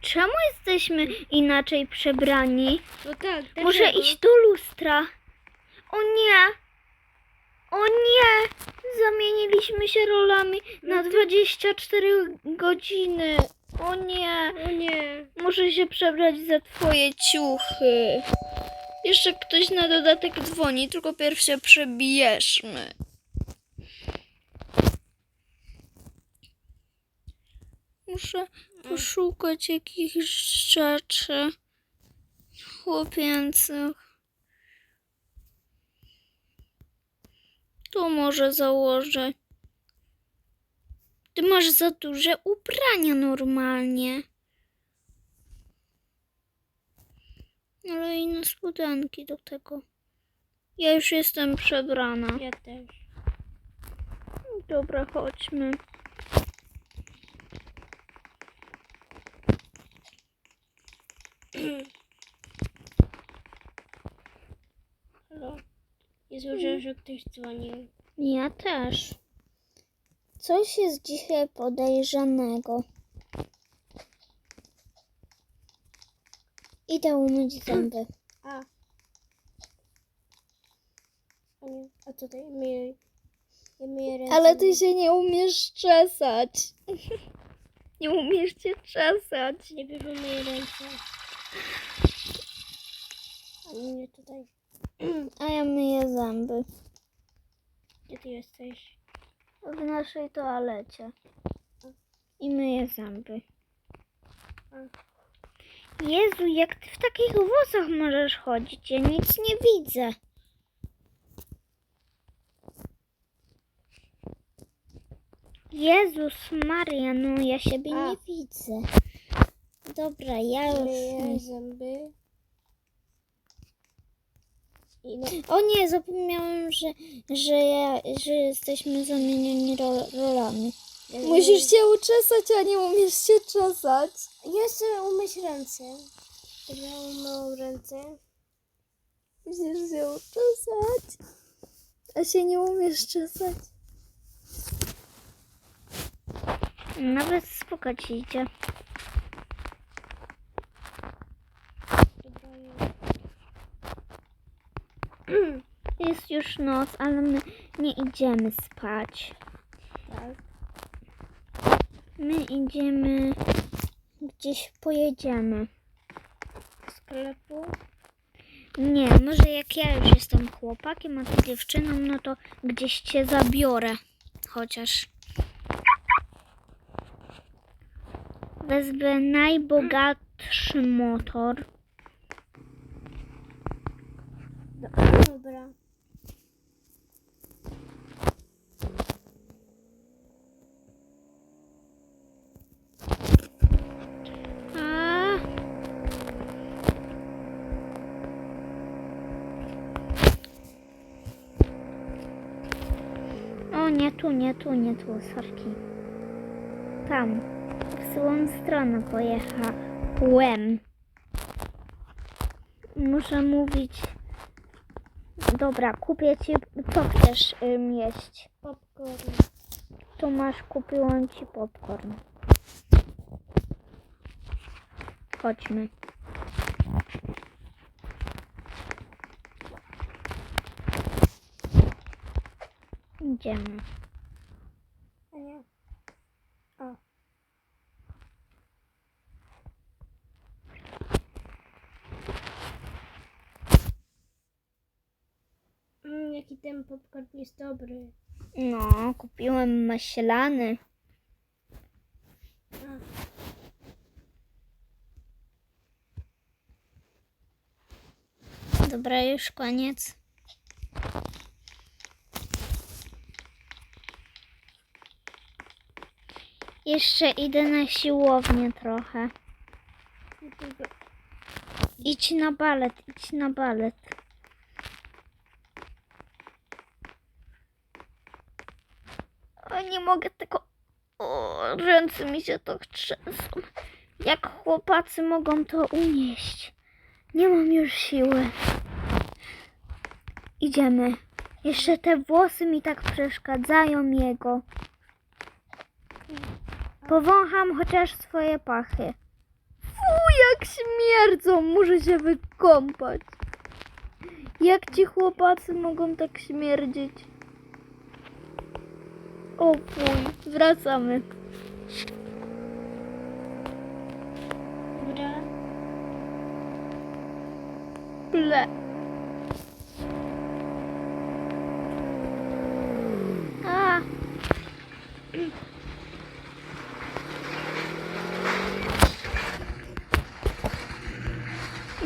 Czemu jesteśmy inaczej przebrani? No tak, Muszę dlaczego? iść do lustra. O nie! O nie! Zamieniliśmy się rolami na 24 godziny. O nie! O nie. Muszę się przebrać za twoje ciuchy. Jeszcze ktoś na dodatek dzwoni, tylko pierw się Muszę poszukać jakichś rzeczy chłopięcych. To może założę. Ty masz za duże ubrania normalnie. Ale inne spodenki do tego. Ja już jestem przebrana. Ja też. Dobra, chodźmy. Nie słyszę, że ktoś dzwonił. Ja też. Coś jest dzisiaj podejrzanego. Idę umyć zęby. A. A nie, a tutaj? Myję, ja myję ręce. Ale ty się nie umiesz czesać. Nie umiesz się czesać. Nie bierze myję ręce. A nie tutaj. A ja myję zęby. Gdzie ty jesteś? W naszej toalecie. I myję zęby. Jezu, jak ty w takich włosach możesz chodzić? Ja nic nie widzę. Jezus Maria, no ja siebie A. nie widzę. Dobra, ja Myję już... zęby. O nie, zapomniałem, że, że, ja, że jesteśmy zamienieni ro, rolami. ja Musisz się uczesać, a nie umiesz się czesać. Ja chcę umyć ręce. Dobra, umyłam ręce. Musisz się uczesać. A się nie umiesz czesać. Nawet spoko ci idzie. Dobra, ja. Jest już noc, ale my nie idziemy spać. Tak. My idziemy gdzieś pojedziemy. Do sklepu. Nie, może jak ja już jestem chłopakiem, a ty dziewczyną, no to gdzieś cię zabiorę. Chociaż. Wezmę najbogatszy motor. Dobra. A. O, nie tu, nie tu, nie tu, sorki. Tam, w złą stronę pojechałem. Muszę mówić. Dobra, kupię ci, co chcesz ym, jeść? Popcorn. Tu masz, kupiłam ci popcorn. Chodźmy. Idziemy. A nie. O. Mm, jaki ten popcorn jest dobry. No, kupiłem maślany. A, Dobra, już koniec. Jeszcze idę na siłownię trochę. Idź na balet, idź na balet. O, nie mogę tego. O, ręce mi się to trzęsą. Jak chłopacy mogą to unieść? Nie mam już siły. Idziemy. Jeszcze te włosy mi tak przeszkadzają jego. Powącham chociaż swoje pachy. Jak śmierdzą, muszę się wykąpać. Jak ci chłopacy mogą tak śmierdzieć? O fuj, wracamy. Dobra. Ble. A.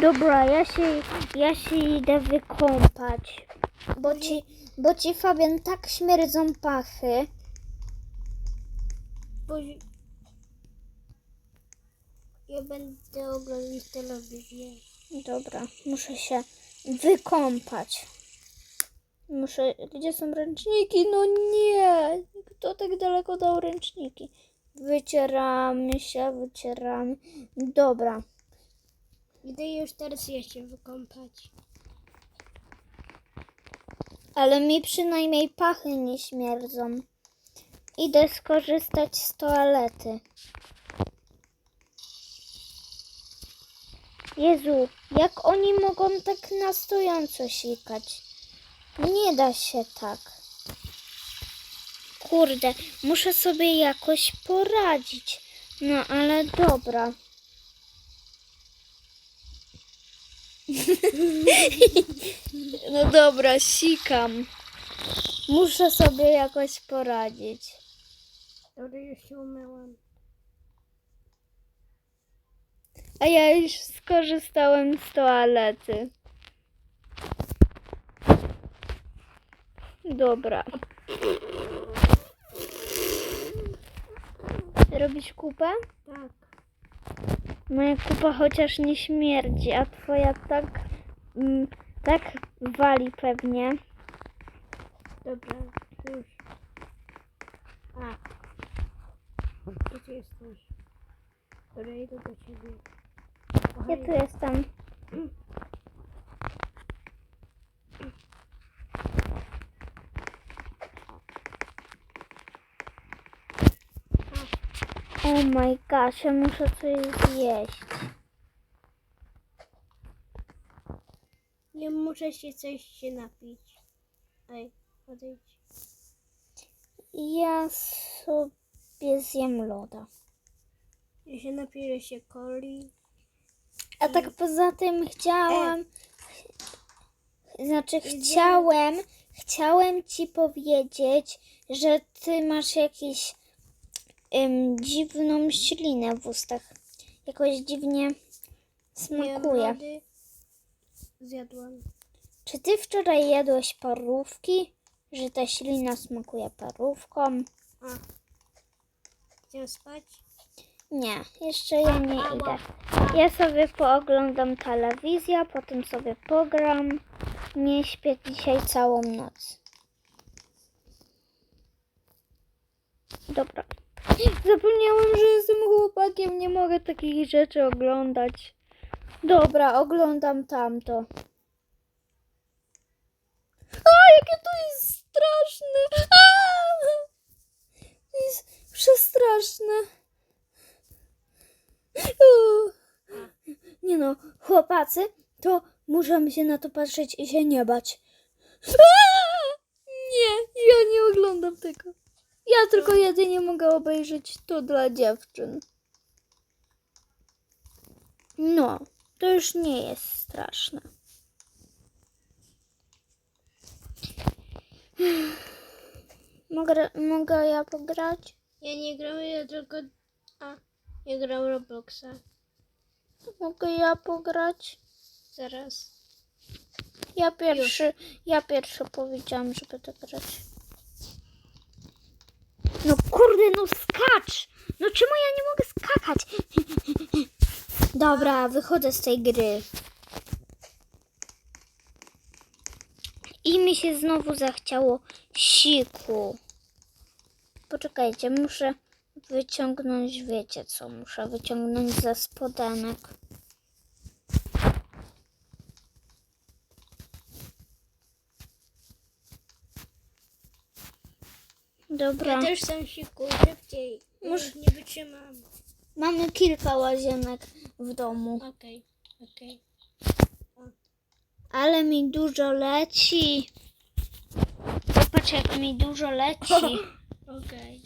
Dobra, ja się, ja się idę wykąpać. Bo ci, bo ci Fabian tak śmierdzą pachy. Bo... Ja będę oglądać telewizję. Dobra, muszę się wykąpać. Muszę. Gdzie są ręczniki? No nie! Kto tak daleko dał ręczniki? Wycieramy się, wycieramy. Dobra. Idę już teraz ja się wykąpać. Ale mi przynajmniej pachy nie śmierdzą. Idę skorzystać z toalety. Jezu, jak oni mogą tak na stojąco sikać? Nie da się tak. Kurde, muszę sobie jakoś poradzić. No ale dobra. No dobra, sikam. Muszę sobie jakoś poradzić. Dobra, już się umyłam. A ja już skorzystałem z toalety. Dobra. Robisz kupę? Tak. Moja kupa chociaż nie śmierdzi, a twoja tak, mm, tak wali pewnie. Dobra, już. A. Gdzie jesteś? Dobra, idę do ciebie. Ja tu jestem. Oh my gosh, ja muszę coś zjeść. Nie muszę się coś się napić. Ej, odejdź. Ja sobie zjem loda. Ja się napiję się coli. A tak poza tym chciałam. Znaczy chciałem, chciałem ci powiedzieć, że ty masz jakiś em, dziwną ślinę w ustach. Jakoś dziwnie Jem smakuje. Zjadłam. Czy ty wczoraj jadłeś parówki? Że ta ślina smakuje parówką? A. Chcę spać? Nie, jeszcze ja nie idę. Ja sobie pooglądam telewizję, potem sobie pogram. Nie śpię dzisiaj całą noc. Dobra. Zapomniałam, że jestem chłopakiem, nie mogę takich rzeczy oglądać. Dobra, oglądam tamto. A, jakie to jest straszne! A! To jest przestraszne. Nie no, chłopacy, to muszę się na to patrzeć i się nie bać. Nie, ja nie oglądam tego. Ja tylko jedynie mogę obejrzeć to dla dziewczyn. No, to już nie jest straszne. Mogę, mogę ja pograć? Ja nie gram, ja tylko... A. Ja gram Robloxa. Mogę ja pograć? Zaraz. Ja pierwszy, ja pierwszy powiedziałam, żeby to grać. No kurde, no skacz! No czemu ja nie mogę skakać? Dobra, wychodzę z tej gry. I mi się znowu zachciało siku. Poczekajcie, muszę wyciągnąć, wiecie co, muszę wyciągnąć ze spodenek. Dobra. Ja też sam siku, szybciej. Mus- Już nie wytrzymam. Mamy kilka łazienek w domu, Okej, okej. ale mi dużo leci. Popatrz, jak mi dużo leci. Okej.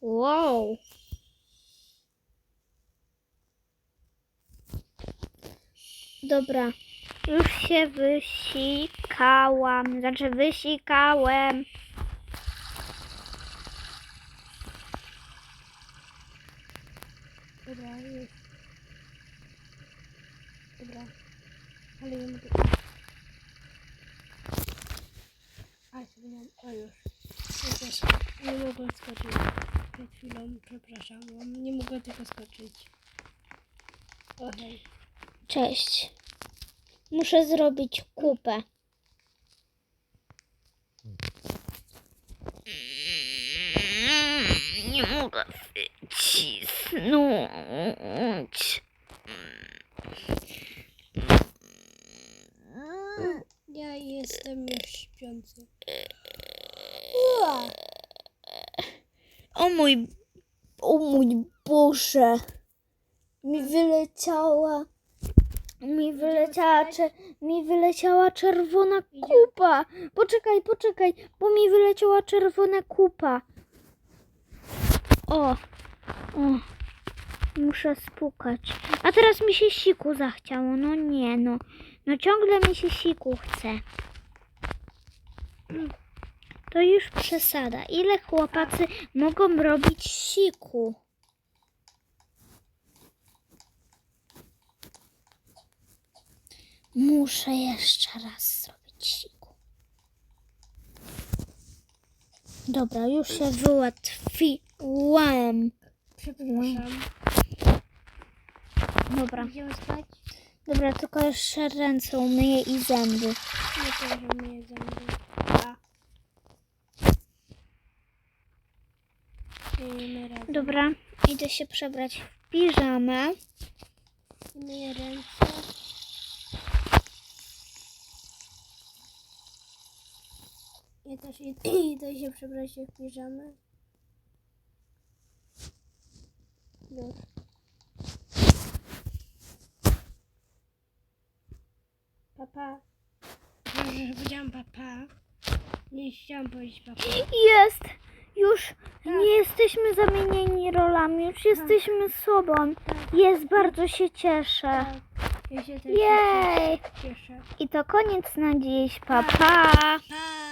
Wow. Dobra, już się wysikałam, znaczy wysikałem. Dobra, już. Dobra. Ale nie mogę. A, nie... O, już. Nie mogłem skoczyć. Przed chwilą, przepraszam. bo Nie mogłem tylko skoczyć. Okej. Cześć. Muszę zrobić kupę. Nie mogę wycisnąć. Ja jestem już śpiący. O mój, o mój Boże. Mi wyleciała, mi wyleciała, cze, mi wyleciała czerwona kupa. Poczekaj, poczekaj, bo mi wyleciała czerwona kupa. O, o, muszę spukać. A teraz mi się siku zachciało, no nie no. No ciągle mi się siku chce. To już przesada. Ile chłopacy mogą robić siku? Muszę jeszcze raz zrobić siku. Dobra, już się wyłatwiłem. Przepraszam. Dobra, Idziemy spać? dobra, tylko jeszcze ręce umyję i zęby. Nie to, że mnie zęby. A. Myjemy razem. Dobra, idę się przebrać w piżamę. Myję ręce. Ja też id- idę się przebrać w piżamę. Już. Papa. Dobrze, że powiedziałam papa. Nie chciałam powiedzieć papa. Jest! Już nie jesteśmy zamienieni rolami, już jesteśmy sobą. Jest, bardzo się cieszę. Tak. Ja się też Jej! cieszę. I to koniec na dziś. Pa, pa. Pa!